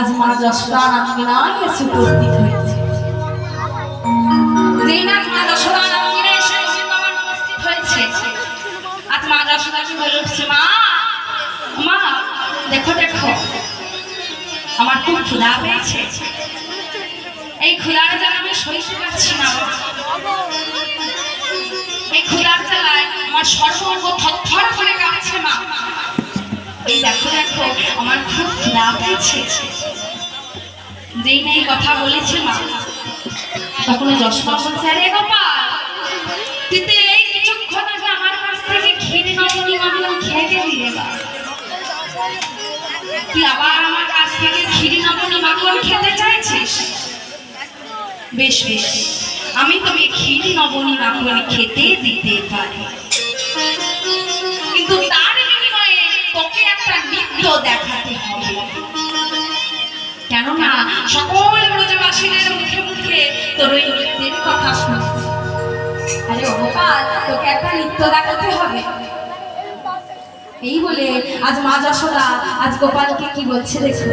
আজ মা যশোদার আঙ্গিনায় এসে উপস্থিত হয়েছে। আমার খুব ক্ষুধা এই ক্ষুধার যেন আমি সইতে পারছি না এই ক্ষুধার জ্বালায় আমার সর্বঙ্গ থরথর করে কাঁপছে, মা। এই দেখো দেখো, আমার খুব ক্ষুধা পেয়েছে যেই না এই কথা বলেছে মা। তখন যশোদা বলছে, আরে গোপাল, তুই এই কিছুক্ষণ আগে আমার কাছ থেকে মানলাম খেয়ে গেলি রে তুই আবার আমার কাছ থেকে ক্ষীর নবনী মাখন খেতে চাইছিস? বেশ বেশ, আমি তোকে ক্ষীর নবনী মাখন খেতে দিতে পারি। কিন্তু তার বিনিময়ে তোকে একটা নৃত্য দেখাতে হবে। কেননা সকল ব্রজবাসীদের মুখে মুখে তোর ওই নৃত্যের কথা শুনছি। তোকে একটা নৃত্য দেখাতে হবে। এই বলে আজ মা যশোদা, আজ গোপালকে কি বলছে দেখো।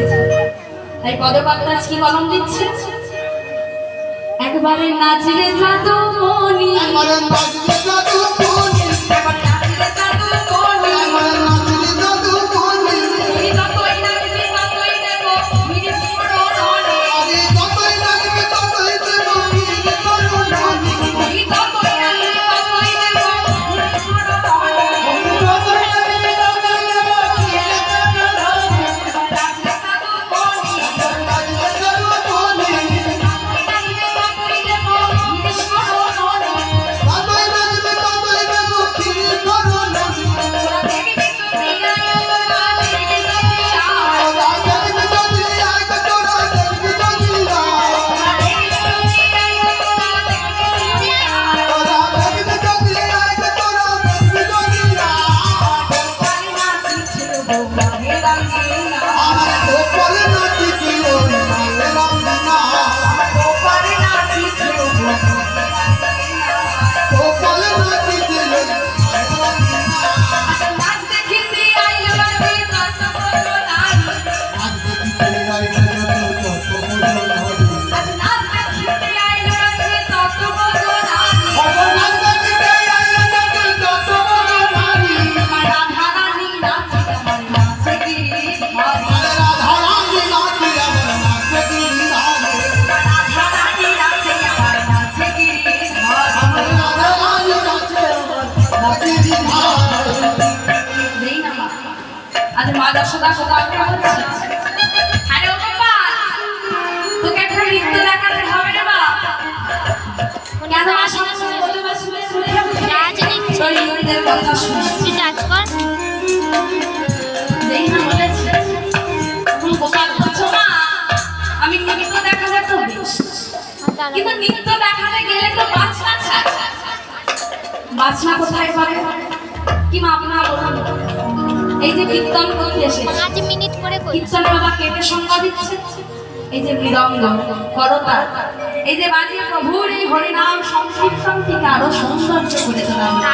তাই পদপাত্রাজ কি কলম দিচ্ছে? একবারে নাচলে জাদু মনি। danza. আজ মা যশোদা কোথাও হচ্ছে আরে ও গোপাল তোকে একটা নৃত্য দেখাতে হবে রে বা কেন আসলে বলে বসবে শুনে? তোর ইন্দ্রের কথা শুনে। দেই না বলেছি। গোপাল বলছো মা আমি নৃত্য দেখাতে তো বেশ। কিন্তু নৃত্য দেখাতে গেলে তো চাই বাজনা কোথায় পাবে কি মা আপনারা এই যে কীর্তন করতে এসেছে। পাঁচ মিনিট করে কই কীর্তন বাবা কেটে সংখ্যা দিচ্ছে? এই যে মৃদঙ্গ করতা এই যে বাজিয়ে প্রভুর এই হরিনাম সংকীর্তনটিকে আরও সৌন্দর্য করে তোলা